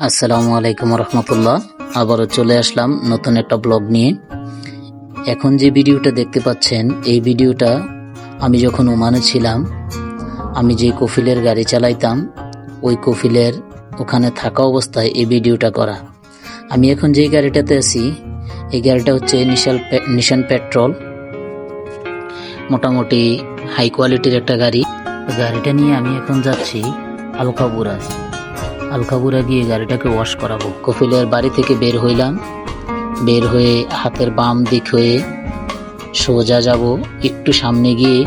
আসসালামু আলাইকুম রহমতুল্লাহ। আবারও চলে আসলাম নতুন একটা ব্লগ নিয়ে। এখন যে ভিডিওটা দেখতে পাচ্ছেন, এই ভিডিওটা আমি যখন ওমানে ছিলাম, আমি যে কফিলের গাড়ি চালাইতাম, ওই কফিলের ওখানে থাকা অবস্থায় এই ভিডিওটা করা। আমি এখন যে গাড়িটাতে আছি, এই গাড়িটা হচ্ছে নিশাল নিশান পেট্রোল মোটামুটি হাই কোয়ালিটির একটা গাড়ি। গাড়িটা নিয়ে আমি এখন যাচ্ছি আলকাবুরা আলকাবুরা গিয়ে গাড়িটাকে ওয়াশ করাবো। কফিলের বাড়ি থেকে বের হইলাম। বের হয়ে হাতের বাম দিক হয়ে সোজা যাব। একটু সামনে গিয়ে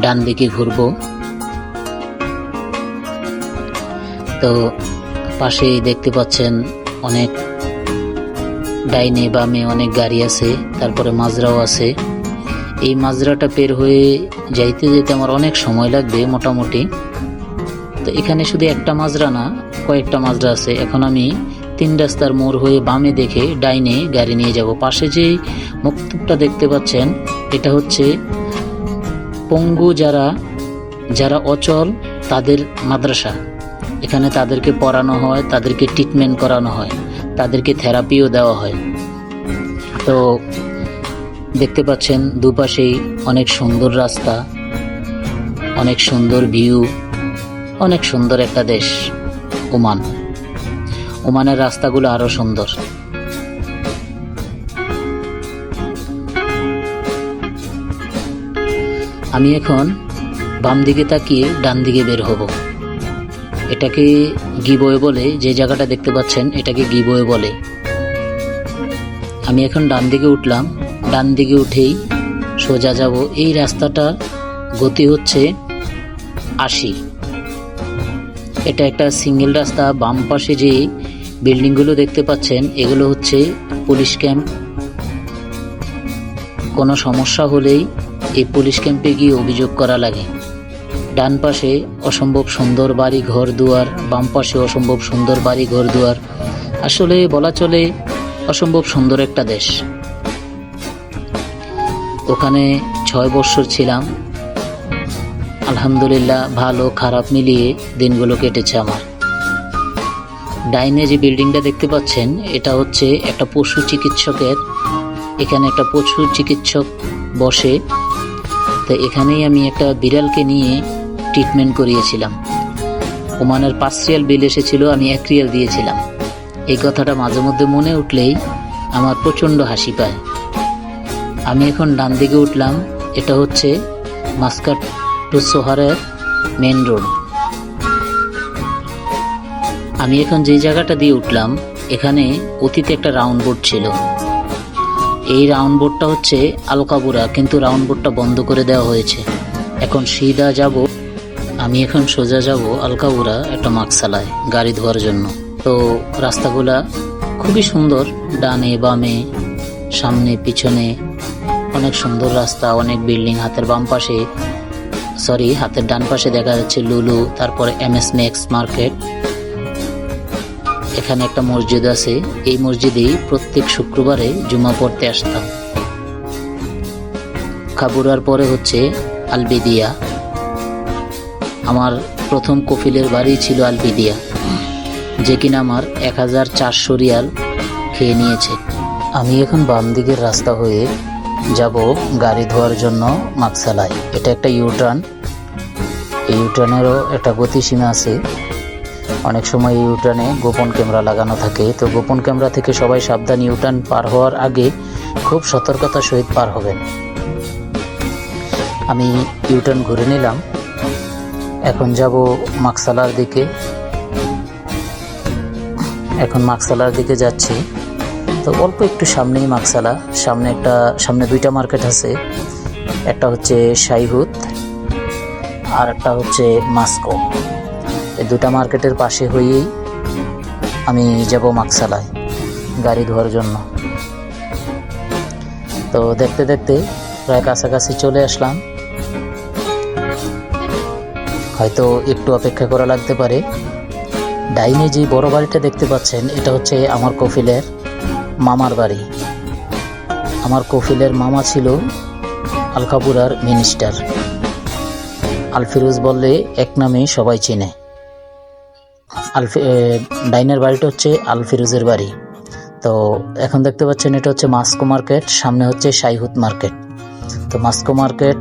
ডান দিকে ঘুরবো। তো পাশেই দেখতে পাচ্ছেন অনেক ডাইনে বামে অনেক গাড়ি আছে, তারপরে মাজরাও আছে। এই মাজরাটা পের হয়ে যাইতে যেতে আমার অনেক সময় লাগবে মোটামুটি। তো এখানে শুধু একটা মাজরা না, কয়েকটা মাজরা আছে। এখন আমি তিন রাস্তার মোড় হয়ে বামে দেখে ডাইনে গাড়ি নিয়ে যাব। পাশে যে মুক্তবটা দেখতে পাচ্ছেন, এটা হচ্ছে পঙ্গু যারা যারা অচল, তাদের মাদ্রাসা। এখানে তাদেরকে পড়ানো হয়, তাদেরকে ট্রিটমেন্ট করানো হয়, তাদেরকে থেরাপিও দেওয়া হয়। তো দেখতে পাচ্ছেন, দুপাশেই অনেক সুন্দর রাস্তা, অনেক সুন্দর ভিউ অনেক সুন্দর একটা দেশ, ওমান। ওমানের রাস্তাগুলো আরও সুন্দর। আমি এখন বাম দিকে তাকিয়ে ডান দিকে বের হব। এটাকে গিবয়ে বলে, যে জায়গাটা দেখতে পাচ্ছেন, এটাকে গিবয়ে বলে। আমি এখন ডান দিকে উঠলাম। ডান দিকে উঠেই সোজা যাব। এই রাস্তাটা গতি হচ্ছে আশি। এটা একটা সিঙ্গেল রাস্তা, বাম পাশে যে বিল্ডিংগুলো দেখতে পাচ্ছেন, এগুলো হচ্ছে পুলিশ ক্যাম্প। কোনো সমস্যা হলেই এই পুলিশ ক্যাম্পে গিয়ে অভিযোগ করা লাগে। ডান পাশে অসম্ভব সুন্দর বাড়ি, ঘর, দুয়ার, বাম পাশে অসম্ভব সুন্দর বাড়ি, ঘর, দুয়ার। আসলে বলা চলে, অসম্ভব সুন্দর একটা দেশ। ওখানে ছয় বছর ছিলাম আলহামদুলিল্লাহ, ভালো, খারাপ মিলিয়ে দিনগুলো কেটেছে আমার। ডাইনে যে বিল্ডিংটা দেখতে পাচ্ছেন, এটা হচ্ছে একটা পশু চিকিৎসকের, এখানে একটা পশু চিকিৎসক বসে। তো এখানেই আমি একটা বিড়ালকে নিয়ে ট্রিটমেন্ট করিয়েছিলাম। ওমানের পাঁচ বিল এসেছিল, আমি এক রিয়াল দিয়েছিলাম। এই কথাটা মাঝে মধ্যে মনে উঠলেই আমার প্রচণ্ড হাসি পায়। আমি এখন ডান দিকে উঠলাম, এটা হচ্ছে মাস্কাট টু সোহারের মেন রোড আমি এখন যে জায়গাটা দিয়ে উঠলাম, এখানে অতীতে একটা রাউন্ড বোর্ড ছিল। এই রাউন্ড বোর্ডটা হচ্ছে আলকাবুরা, কিন্তু রাউন্ড বোর্ডটা বন্ধ করে দেওয়া হয়েছে। এখন সিধা যাব, আমি এখন সোজা যাব আলকাবুরা একটা মাকসালায় গাড়ি ধোয়ার জন্য। তো রাস্তাগুলা খুবই সুন্দর, ডানে বামে, সামনে পিছনে, অনেক সুন্দর রাস্তা, অনেক বিল্ডিং, হাতের বাম পাশে সরি, হাতের ডান পাশে দেখা যাচ্ছে লুলু, তারপরে এম এস ম্যাক্স মার্কেট। এখানে একটা মসজিদ আছে। এই মসজিদেই প্রত্যেক শুক্রবারে জুমা পড়তে আসতাম। খাবুরার পরে হচ্ছে আলবেদিয়া। আমার প্রথম কফিলের বাড়ি ছিল আলবেদিয়া, যে কিনা আমার এক হাজার চারশো রিয়াল খেয়ে নিয়েছে। আমি এখন বাম দিকের রাস্তা হয়ে যাব গাড়ি ধোয়ার জন্য মাকসালায়। এটা একটা ইউটার্ন এই ইউটার্নেরও একটা গতিসীমা আছে। অনেক সময় ইউটার্নে গোপন ক্যামেরা লাগানো থাকে। তো গোপন ক্যামেরা থেকে সবাই সাবধান ইউটার্ন পার হওয়ার আগে খুব সতর্কতার সহিত পার হবেন। আমি ইউটার্ন ঘুরে নিলাম। এখন যাব মাকসালার দিকে। এখন মাকসালার দিকে যাচ্ছি। তো অল্প একটু সামনেই মাকসালা। সামনে একটা, সামনে দুইটা মার্কেট আছে। একটা হচ্ছে শাইহুদ, আর একটা হচ্ছে মাস্কো। এই দুটা মার্কেটের পাশে হয়েই আমি যাব মাকসালায় গাড়ি ধোয়ার জন্য। তো দেখতে দেখতে প্রায় কাছাকাছি চলে আসলাম। হয়তো একটু অপেক্ষা করা লাগতে পারে। ডাইনে যে বড় বাড়িটা দেখতে পাচ্ছেন, এটা হচ্ছে আমার কফিলের মামার বাড়ি। আমার কফিলের মামা ছিল আলকাপুরার মিনিস্টার। আলফিরোজ বললে এক নামে সবাই চেনে। আলফি ডাইনের বাড়িটা হচ্ছে আলফিরুজের বাড়ি। তো এখন দেখতে পাচ্ছেন এটা হচ্ছে মাস্কো মার্কেট, সামনে হচ্ছে সাইহুত মার্কেট। তো মাস্কো মার্কেট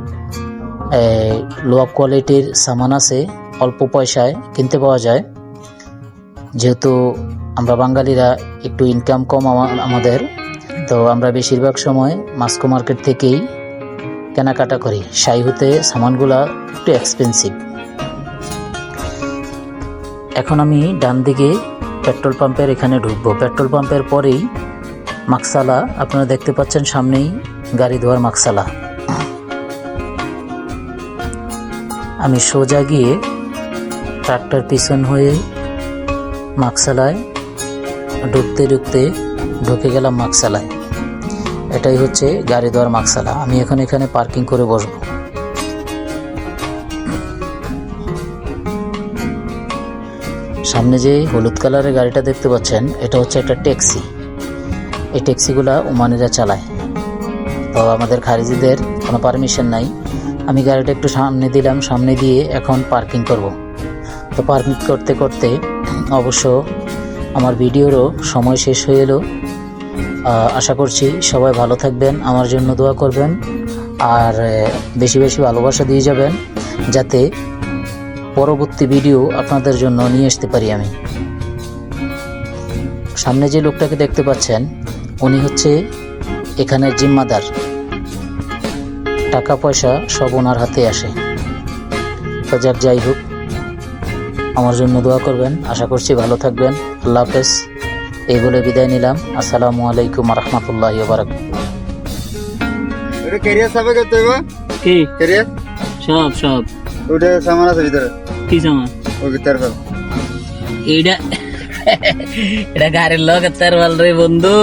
লো কোয়ালিটির সামান আছে, অল্প পয়সায় কিনতে পাওয়া যায়। যেহেতু আমরা বাঙালিরা একটু ইনকাম কম আমাদের, তো আমরা বেশিরভাগ সময় মাস্কো মার্কেট থেকেই কেনাকাটা করি। সাইহুতে সামানগুলা একটু এক্সপেন্সিভ এখন আমি ডান দিকে পেট্রোল পাম্পের এখানে ঢুকবো। পেট্রোল পাম্পের পরেই মাকসালা, আপনারা দেখতে পাচ্ছেন সামনেই গাড়ি ধোয়ার মাকসালা। আমি সোজা গিয়ে ট্রাক্টর পিছন হয়ে মাকসালায় ঢুকতে ঢুকতে ঢুকে গেলাম মাকসালায়। এটাই হচ্ছে গাড়ি ধোয়ার মাকসালা। আমি এখন এখানে পার্কিং করে বসবো। সামনে যে হলুদ কালারের গাড়িটা দেখতে পাচ্ছেন, এটা হচ্ছে একটা ট্যাক্সি। এই ট্যাক্সিগুলা ওমানিরা চালায়। তো আমাদের খারিজিদের কোনো পারমিশন নাই। আমি গাড়িটা একটু সামনে দিলাম, সামনে দিয়ে এখন পার্কিং করব। তো পার্কিং করতে করতে অবশ্য আমার ভিডিওরও সময় শেষ হয়ে এলো। আশা করছি সবাই ভালো থাকবেন, আমার জন্য দোয়া করবেন, আর বেশি বেশি ভালোবাসা দিয়ে যাবেন, যাতে পরবর্তী ভিডিও আপনাদের জন্য নিয়ে আসতে পারি আমি। সামনে যে লোকটাকে দেখতে পাচ্ছেন, উনি হচ্ছে এখানের জিম্মাদার। টাকা পয়সা সব ওনার হাতে আসে। তো যাক, যাই হোক আমার জন্য দোয়া করবেন। আশা করছি ভালো থাকবেন। আল্লাহ হাফেজ। এই বলে বিদায় নিলাম। আসসালামু আলাইকুম রহমতুল্লাহ বারাক ওটা ক্যারিয়ার করতে কি? ক্যারিয়ার সব সব। ওটা সামান আছে ভিতরে। কি সামান? ভিতরে এইটা এটা গাড়ির লোক তার বল রে বন্ধু।